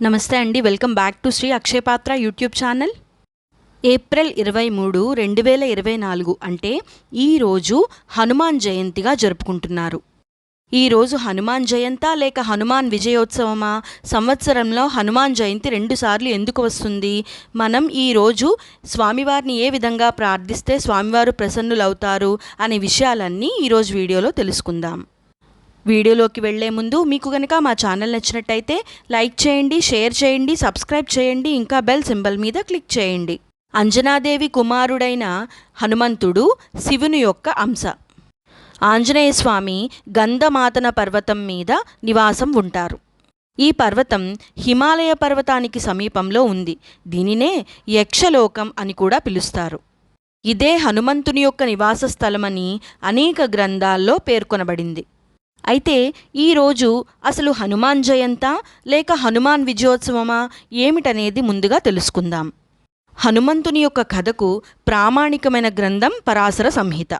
నమస్తే అండి welcome back to Shri Akshayapatra YouTube channel. April ఇరవై మూడు రెండు వేల ఇరవై నాలుగు అంటే ఈరోజు హనుమాన్ జయంతిగా జరుపుకుంటున్నారు. ఈరోజు హనుమాన్ జయంత లేక హనుమాన్ విజయోత్సవమా? సంవత్సరంలో హనుమాన్ జయంతి రెండుసార్లు ఎందుకు వస్తుంది? మనం ఈరోజు స్వామివారిని ఏ విధంగా ప్రార్థిస్తే స్వామివారు ప్రసన్నులవుతారు అనే విషయాలన్నీ ఈరోజు వీడియోలో తెలుసుకుందాం. వీడియోలోకి వెళ్ళే ముందు మీకు కనుక మా ఛానల్ నచ్చినట్టయితే లైక్ చేయండి షేర్ చేయండి సబ్స్క్రైబ్ చేయండి ఇంకా బెల్ సింబల్ మీద క్లిక్ చేయండి. అంజనాదేవి కుమారుడైన హనుమంతుడు శివుని యొక్క అంశ. ఆంజనేయ స్వామి గంధమాతన పర్వతం మీద నివాసం ఉంటారు. ఈ పర్వతం హిమాలయ పర్వతానికి సమీపంలో ఉంది. దీనినే యక్షలోకం అని కూడా పిలుస్తారు. ఇదే హనుమంతుని యొక్క నివాస స్థలమని అనేక గ్రంథాల్లో పేర్కొనబడింది. అయితే ఈరోజు అసలు హనుమాన్ జయంత లేక హనుమాన్ విజయోత్సవమా ఏమిటనేది ముందుగా తెలుసుకుందాం. హనుమంతుని యొక్క కథకు ప్రామాణికమైన గ్రంథం పరాశర సంహిత.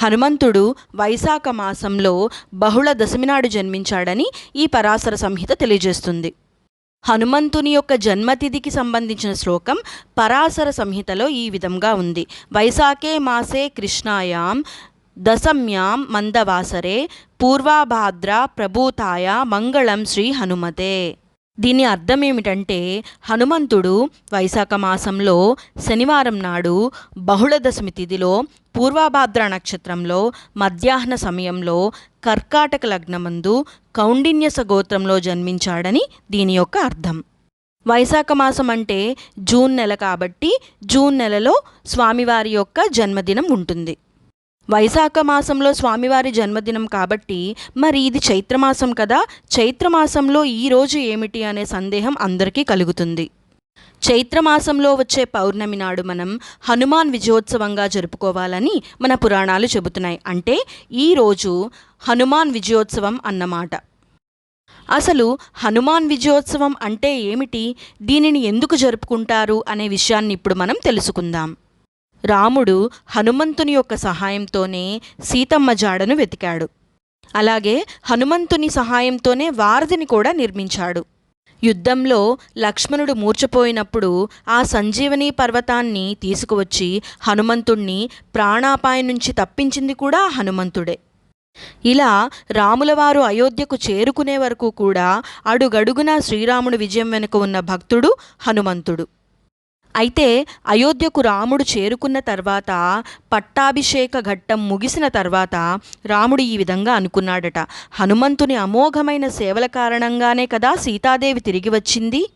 హనుమంతుడు వైశాఖ మాసంలో బహుళ దశమినాడు జన్మించాడని ఈ పరాశర సంహిత తెలియజేస్తుంది. హనుమంతుని యొక్క జన్మతిథికి సంబంధించిన శ్లోకం పరాశర సంహితలో ఈ విధంగా ఉంది. వైశాఖే మాసే కృష్ణాయాం దశమ్యాం మందవాసరే పూర్వాభాద్ర ప్రభూతాయ మంగళం శ్రీ హనుమతే. దీని అర్థం ఏమిటంటే హనుమంతుడు వైశాఖ మాసంలో శనివారం నాడు బహుళ దశమి తిథిలో పూర్వాభాద్ర నక్షత్రంలో మధ్యాహ్న సమయంలో కర్కాటక లగ్నమందు కౌండిన్యస గోత్రంలో జన్మించాడని దీని యొక్క అర్థం. వైశాఖ మాసం అంటే జూన్ నెల కాబట్టి జూన్ నెలలో స్వామివారి యొక్క జన్మదినం ఉంటుంది. వైశాఖ మాసంలో స్వామివారి జన్మదినం కాబట్టి మరి ఇది చైత్రమాసం కదా. చైత్రమాసంలో ఈ రోజు ఏమిటి అనే సందేహం అందరికీ కలుగుతుంది. చైత్రమాసంలో వచ్చే పౌర్ణమి నాడు మనం హనుమాన్ విజయోత్సవంగా జరుపుకోవాలని మన పురాణాలు చెబుతున్నాయి. అంటే ఈరోజు హనుమాన్ విజయోత్సవం అన్నమాట. అసలు హనుమాన్ విజయోత్సవం అంటే ఏమిటి? దీనిని ఎందుకు జరుపుకుంటారు? అనే విషయాన్ని ఇప్పుడు మనం తెలుసుకుందాం. రాముడు హనుమంతుని యొక్క సహాయంతోనే సీతమ్మ జాడను వెతికాడు. అలాగే హనుమంతుని సహాయంతోనే వారధిని కూడా నిర్మించాడు. యుద్ధంలో లక్ష్మణుడు మూర్చపోయినప్పుడు ఆ సంజీవని పర్వతాన్ని తీసుకువచ్చి హనుమంతుణ్ణి ప్రాణాపాయం నుంచి తప్పించింది కూడా హనుమంతుడే. ఇలా రాములవారు అయోధ్యకు చేరుకునే వరకు కూడా అడుగడుగున శ్రీరాముడు విజయం వెనుక ఉన్న భక్తుడు హనుమంతుడు. అయితే అయోధ్యకు రాముడు చేరుకున్న తర్వాత పట్టాభిషేక ఘట్టం ముగిసిన తర్వాత రాముడు ఈ విధంగా అనుకున్నాడట. హనుమంతుని అమోఘమైన సేవల కారణంగానే కదా సీతాదేవి తిరిగి వచ్చింది?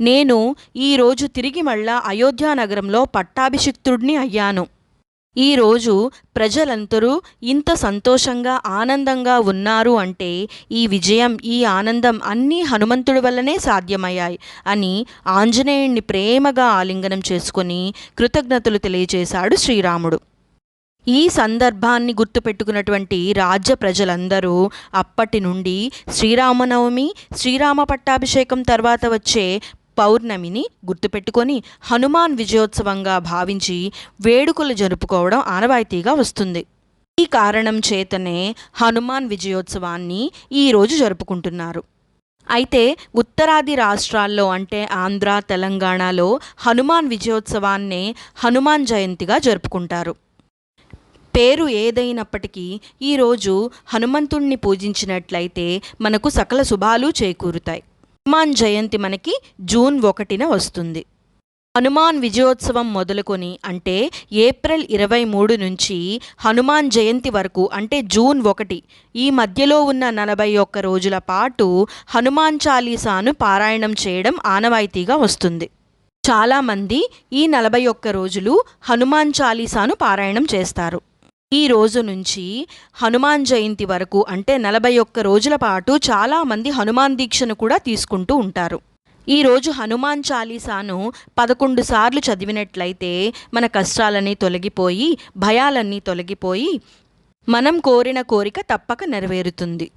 నేను ఈరోజు తిరిగి మళ్ళా అయోధ్యానగరంలో పట్టాభిషిక్తుడిని అయ్యాను. ఈరోజు ప్రజలందరూ ఇంత సంతోషంగా ఆనందంగా ఉన్నారు అంటే ఈ విజయం ఈ ఆనందం అన్నీ హనుమంతుడి వల్లనే సాధ్యమయ్యాయి అని ఆంజనేయుణ్ణి ప్రేమగా ఆలింగనం చేసుకుని కృతజ్ఞతలు తెలియజేశాడు శ్రీరాముడు. ఈ సందర్భాన్ని గుర్తుపెట్టుకున్నటువంటి రాజ్య ప్రజలందరూ అప్పటి నుండి శ్రీరామనవమి శ్రీరామ పట్టాభిషేకం తర్వాత వచ్చే పౌర్ణమిని గుర్తుపెట్టుకొని హనుమాన్ విజయోత్సవంగా భావించి వేడుకలు జరుపుకోవడం ఆనవాయితీగా వస్తుంది. ఈ కారణం చేతనే హనుమాన్ విజయోత్సవాన్ని ఈరోజు జరుపుకుంటున్నారు. అయితే ఉత్తరాది రాష్ట్రాల్లో అంటే ఆంధ్ర తెలంగాణలో హనుమాన్ విజయోత్సవాన్నే హనుమాన్ జయంతిగా జరుపుకుంటారు. పేరు ఏదైనప్పటికీ ఈరోజు హనుమంతుణ్ణి పూజించినట్లయితే మనకు సకల శుభాలు చేకూరుతాయి. హనుమాన్ జయంతి మనకి జూన్ ఒకటిన వస్తుంది. హనుమాన్ విజయోత్సవం మొదలుకొని అంటే ఏప్రిల్ ఇరవై మూడు నుంచి హనుమాన్ జయంతి వరకు అంటే జూన్ ఒకటి ఈ మధ్యలో ఉన్న నలభై ఒక్క రోజుల పాటు హనుమాన్ చాలీసాను పారాయణం చేయడం ఆనవాయితీగా వస్తుంది. చాలామంది ఈ నలభై ఒక్క రోజులు హనుమాన్ చాలీసాను పారాయణం చేస్తారు. ఈ రోజు నుంచి హనుమాన్ జయంతి వరకు అంటే నలభై ఒక్క రోజుల పాటు చాలామంది హనుమాన్ దీక్షను కూడా తీసుకుంటూ ఉంటారు. ఈరోజు హనుమాన్ చాలీసాను పదకొండు సార్లు చదివినట్లయితే మన కష్టాలన్నీ తొలగిపోయి భయాలన్నీ తొలగిపోయి మనం కోరిన కోరిక తప్పక నెరవేరుతుంది.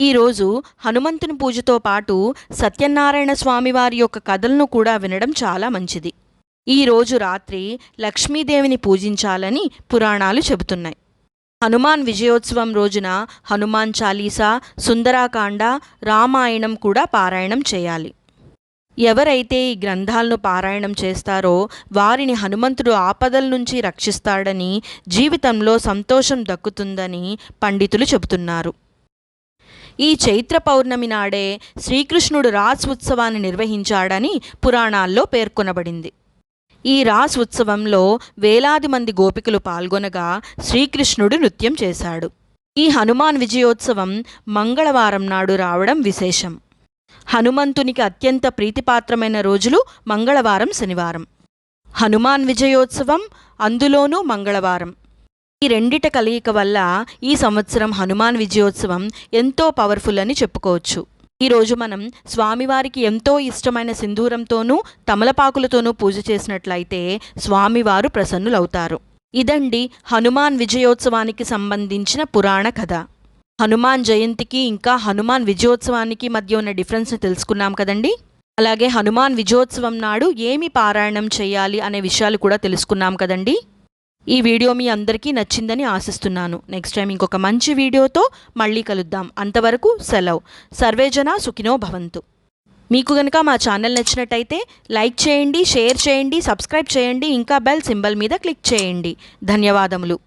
ఈరోజు హనుమంతుని పూజతో పాటు సత్యనారాయణ స్వామివారి యొక్క కథలను కూడా వినడం చాలా మంచిది. ఈరోజు రాత్రి లక్ష్మీదేవిని పూజించాలని పురాణాలు చెబుతున్నాయి. హనుమాన్ విజయోత్సవం రోజున హనుమాన్ చాలీసా సుందరాకాండ రామాయణం కూడా పారాయణం చేయాలి. ఎవరైతే ఈ గ్రంథాలను పారాయణం చేస్తారో వారిని హనుమంతుడు ఆపదల నుంచి రక్షిస్తాడని జీవితంలో సంతోషం దక్కుతుందని పండితులు చెబుతున్నారు. ఈ చైత్ర పౌర్ణమి నాడే శ్రీకృష్ణుడు రాస్ ఉత్సవాన్ని నిర్వహించాడని పురాణాల్లో పేర్కొనబడింది. ఈ రాస్ ఉత్సవంలో వేలాది మంది గోపికలు పాల్గొనగా శ్రీకృష్ణుడు నృత్యం చేశాడు. ఈ హనుమాన్ విజయోత్సవం మంగళవారం నాడు రావడం విశేషం. హనుమంతునికి అత్యంత ప్రీతిపాత్రమైన రోజులు మంగళవారం శనివారం. హనుమాన్ విజయోత్సవం అందులోనూ మంగళవారం. ఈ రెండిట కలయిక వల్ల ఈ సంవత్సరం హనుమాన్ విజయోత్సవం ఎంతో పవర్ఫుల్ అని చెప్పుకోవచ్చు. ఈరోజు మనం స్వామివారికి ఎంతో ఇష్టమైన సింధూరంతోనూ తమలపాకులతోనూ పూజ చేసినట్లయితే స్వామివారు ప్రసన్నులవుతారు. ఇదండి హనుమాన్ విజయోత్సవానికి సంబంధించిన పురాణ కథ. హనుమాన్ జయంతికి ఇంకా హనుమాన్ విజయోత్సవానికి మధ్య ఉన్న డిఫరెన్స్ని తెలుసుకున్నాం కదండి? అలాగే హనుమాన్ విజయోత్సవం నాడు ఏమి పారాయణం చేయాలి అనే విషయాలు కూడా తెలుసుకున్నాం కదండి? ఈ వీడియో మీ అందరికీ నచ్చిందని ఆశిస్తున్నాను. నెక్స్ట్ టైం ఇంకొక మంచి వీడియోతో మళ్ళీ కలుద్దాం. అంతవరకు సెలవు. సర్వేజన సుఖినో భవంతు. మీకు కనుక మా ఛానల్ నచ్చినట్టయితే లైక్ చేయండి షేర్ చేయండి సబ్స్క్రైబ్ చేయండి ఇంకా బెల్ సింబల్ మీద క్లిక్ చేయండి. ధన్యవాదములు.